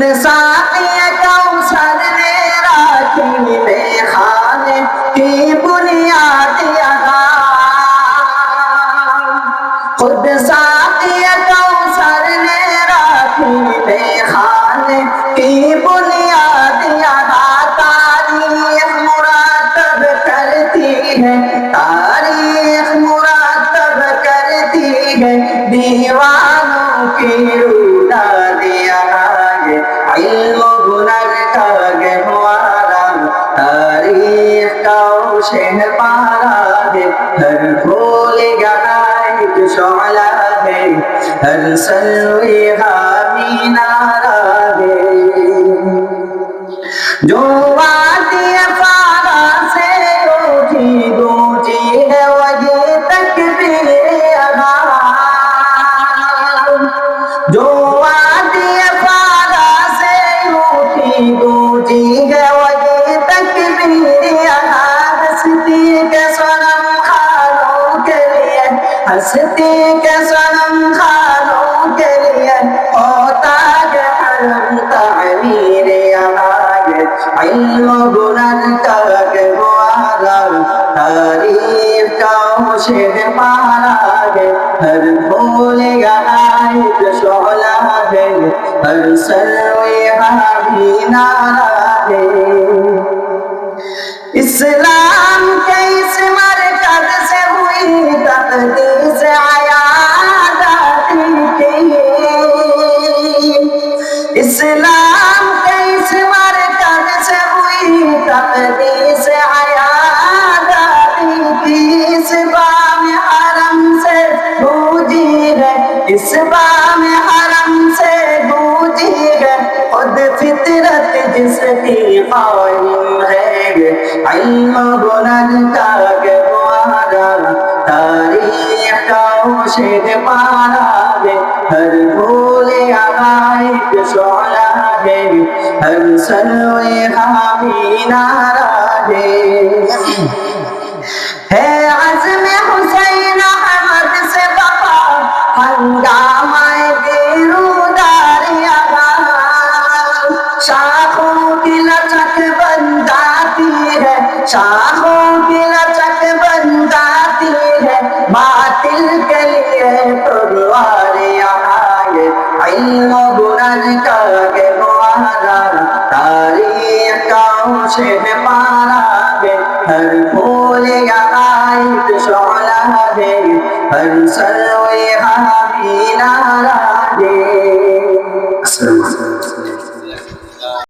লেসা तारीख का शह पारा है हर फूल एक शोला है हर सलवे हामी नारा है जो हंसती के सनम खानों के लिए होता है हरम तामीर अमायत इल्म गुनन का गवारा तारीफ का शेर मारा है हर फूल गायब शोला है हर सरवे हावी नारा है इस्लाम इस्लाम के इस मरकज से हुई तकदीस आयादाती की इस बाम हरम से गूंजी है इस बाम से गूंजी है खुद फितरत जिसकी कायम है इल्म बुलंद का হোসেন পাড়াবে হর ভোলে আলাইক সলাবে হর সে পারাবে হর ভোলে আয় শোলা হবে হর সরোয়ে